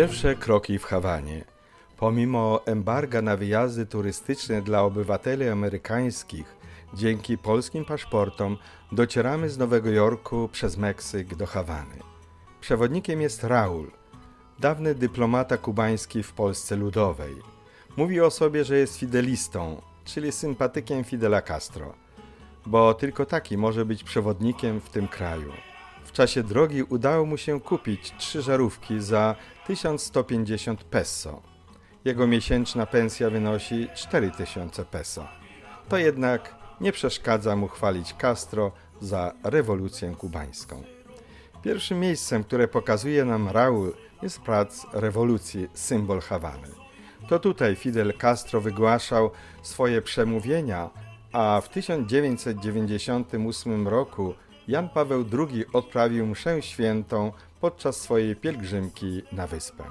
Pierwsze kroki w Hawanie. Pomimo embarga na wyjazdy turystyczne dla obywateli amerykańskich, dzięki polskim paszportom docieramy z Nowego Jorku przez Meksyk do Hawany. Przewodnikiem jest Raul, dawny dyplomata kubański w Polsce Ludowej. Mówi o sobie, że jest fidelistą, czyli sympatykiem Fidela Castro, bo tylko taki może być przewodnikiem w tym kraju. W czasie drogi udało mu się kupić trzy żarówki za 1150 peso. Jego miesięczna pensja wynosi 4000 peso. To jednak nie przeszkadza mu chwalić Castro za rewolucję kubańską. Pierwszym miejscem, które pokazuje nam Raul, jest plac rewolucji, symbol Hawany. To tutaj Fidel Castro wygłaszał swoje przemówienia, a w 1998 roku Jan Paweł II odprawił mszę świętą podczas swojej pielgrzymki na wyspę.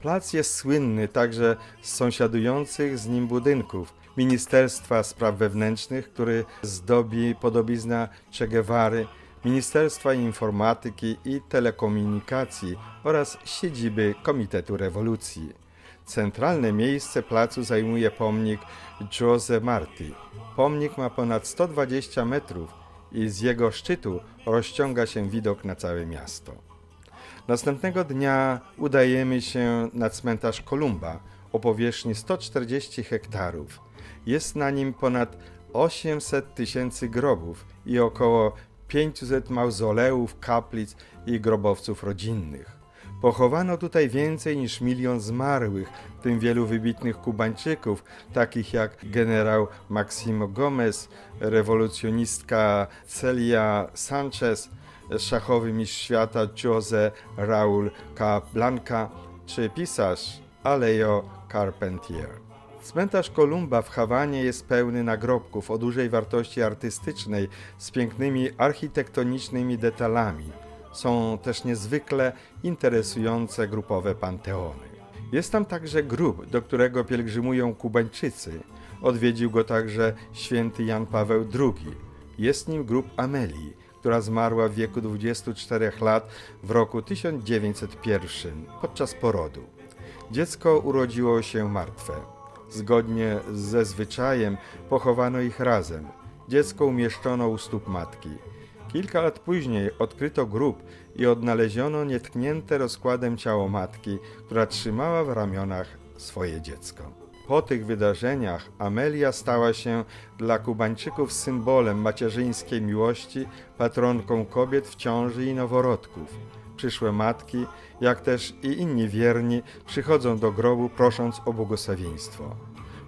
Plac jest słynny także z sąsiadujących z nim budynków Ministerstwa Spraw Wewnętrznych, który zdobi podobizna Che Guevary, Ministerstwa Informatyki i Telekomunikacji oraz siedziby Komitetu Rewolucji. Centralne miejsce placu zajmuje pomnik Jose Marti. Pomnik ma ponad 120 metrów i z jego szczytu rozciąga się widok na całe miasto. Następnego dnia udajemy się na cmentarz Kolumba o powierzchni 140 hektarów. Jest na nim ponad 800 tysięcy grobów i około 500 mauzoleów, kaplic i grobowców rodzinnych. Pochowano tutaj więcej niż milion zmarłych, w tym wielu wybitnych Kubańczyków, takich jak generał Maximo Gomez, rewolucjonistka Celia Sanchez, szachowy mistrz świata Jose Raul Capablanca czy pisarz Alejo Carpentier. Cmentarz Kolumba w Hawanie jest pełny nagrobków o dużej wartości artystycznej z pięknymi architektonicznymi detalami. Są też niezwykle interesujące grupowe panteony. Jest tam także grób, do którego pielgrzymują Kubańczycy. Odwiedził go także święty Jan Paweł II. Jest nim grób Amelii, która zmarła w wieku 24 lat w roku 1901 podczas porodu. Dziecko urodziło się martwe. Zgodnie ze zwyczajem pochowano ich razem. Dziecko umieszczono u stóp matki. Kilka lat później odkryto grób i odnaleziono nietknięte rozkładem ciało matki, która trzymała w ramionach swoje dziecko. Po tych wydarzeniach Amelia stała się dla Kubańczyków symbolem macierzyńskiej miłości, patronką kobiet w ciąży i noworodków. Przyszłe matki, jak też i inni wierni, przychodzą do grobu prosząc o błogosławieństwo.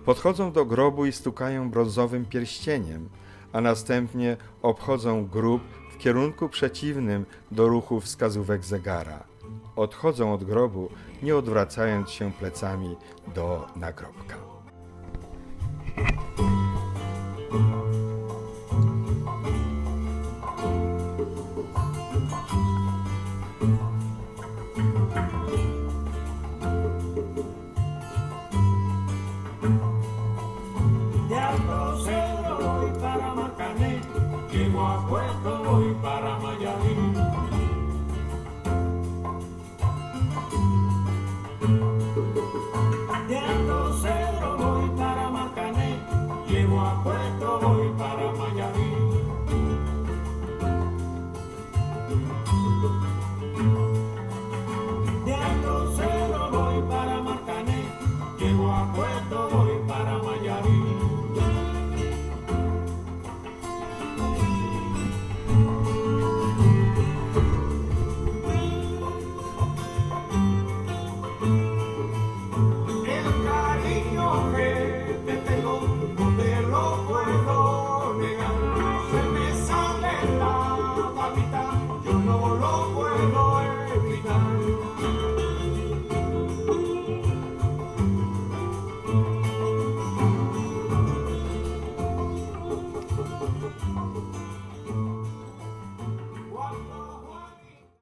Podchodzą do grobu i stukają brązowym pierścieniem, a następnie obchodzą grób w kierunku przeciwnym do ruchu wskazówek zegara. Odchodzą od grobu, nie odwracając się plecami do nagrobka. acuerdo y para